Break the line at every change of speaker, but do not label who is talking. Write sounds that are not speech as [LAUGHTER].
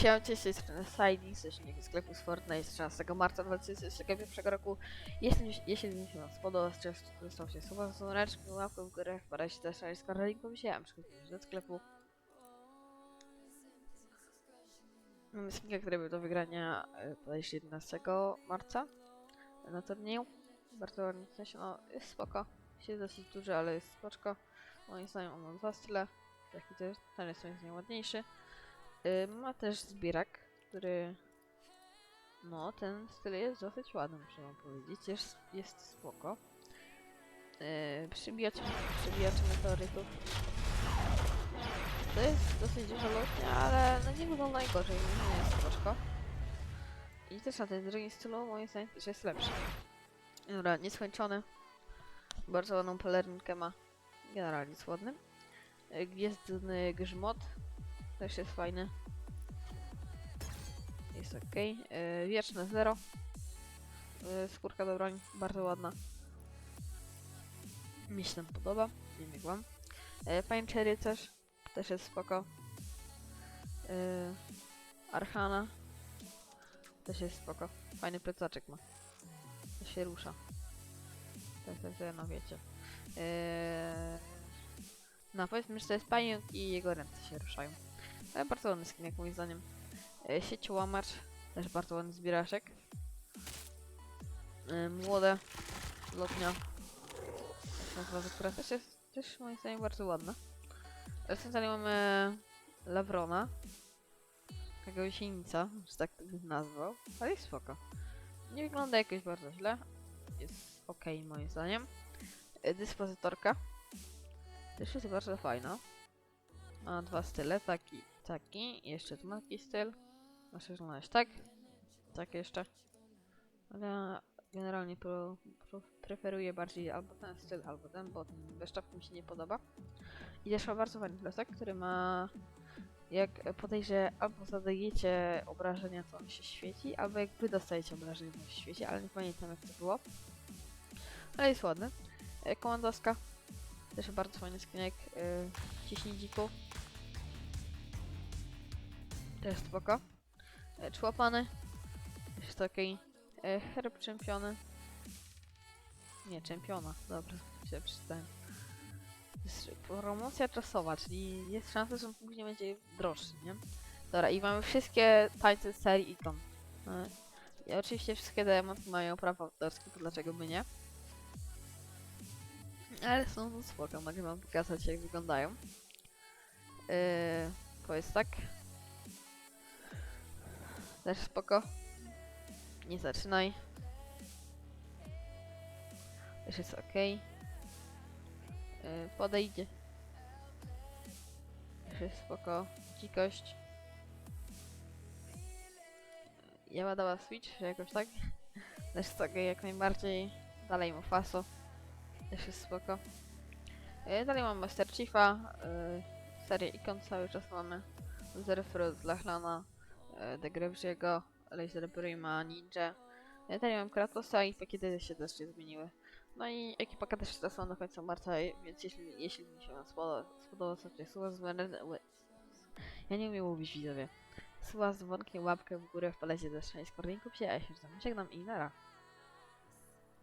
Siema, cześć, strony Siding, stośnik sklepu z Fortnite z 13 marca 2021 roku. Jeśli, jeśli mi się Wam spodobał, został się słowa z dzwoneczką, łapką w górę, wpadajcie też na skoro linku wziąłem, przychodzić do sklepu. Mamy skinka, który był do wygrania e, podejście 11 marca na turnieju. Bardzo ładnie, no, jest spoko. Jest dosyć duży, ale jest spoczko. Moim zdaniem on ma dwa style. Taki też, ten jest moim zdaniem ładniejszy. Y, Ma też zbierak, który. No, ten styl jest dosyć ładny, muszę wam powiedzieć. Jest, jest spoko. Yy, przybijacz, przybijacz meteorytów. To jest dosyć dużo lotnia, ale no nie wygląda najgorzej, nie jest spoczko. I też na tym drugim stylu moim zdaniem też jest lepszy. Dobra, nieskończony. Bardzo ładną pelerynkę ma. Generalnie jest ładny. Y, Gwiezdny grzmot. Też jest fajny. Jest ok. Yy, wieczne zero. Yy, skórka do broń, bardzo ładna. Mi się tam podoba, nie wam. Yy, Pine Cherry też, też jest spoko. Yy, Archana też jest spoko. Fajny plecaczek ma. To się rusza. Tak, tak, tak, no wiecie. Yy, no powiedzmy, że to jest pająk i jego ręce się ruszają. Ale bardzo ładny skin, jak moim zdaniem. E, Sieciołamacz, też bardzo ładny zbieraszek. E, młode, lotnia. Nazwa, która też jest, też moim zdaniem bardzo ładna. E, Tutaj mamy Lawrona. Takiego jesienica, że tak bym nazwał. Ale jest spoko. Nie wygląda jakoś bardzo źle. Jest ok moim zdaniem. Dyspozytorka. Też jest bardzo fajna. Ma dwa style, taki, taki. Jeszcze tu ma taki styl. Wyglądać tak. Tak jeszcze. Ale generalnie pro, pro, preferuję bardziej albo ten styl, albo ten, bo czapki mi się nie podoba. I też ma bardzo fajny plecak, który ma... Jak podejrzę, albo zadajecie obrażenia, to on się świeci, albo jak wy dostajecie obrażenia, to on się świeci, ale nie pamiętam jak to było. Ale jest ładny. E, Komandowska. Też bardzo fajny skinek. Yy, ciśnij dzików. Też spoko. E, człapany. Jest taki. E, herb czempiony. Nie, czempiona. Dobra, się przeczytałem. Jest promocja czasowa, czyli jest szansa, że później będzie droższy, nie? Dobra, i mamy wszystkie tańce z serii ikon. E, oczywiście wszystkie demonty mają prawa autorskie, to dlaczego by nie? Ale są to spoko, mogę wam pokazać jak wyglądają. Yy, powiedz tak. Też spoko. Nie zaczynaj. Też jest ok. Yy, podejdzie. Też jest spoko. Dzikość. Ja ma dała switch, jakoś tak. [LAUGHS] Też jest ok, jak najbardziej. Dalej mu faso. Też jest spoko. Yy, dalej mam Master Chiefa. Yy, serię ikon cały czas mamy. Zerfrud, Lachlana, e, The Grevziego, Laser Prima, Ninja. Ja dalej mam Kratosa i pakiety się też się zmieniły. No i ekipa też są do końca marca, więc jeśli, jeśli mi się wam spodobał, spodobał sobie słowa z Ja nie umiem mówić widzowie. Słowa z dzwonkiem, łapkę w górę, wpadajcie do szans korników się, ja się żegnam i nara.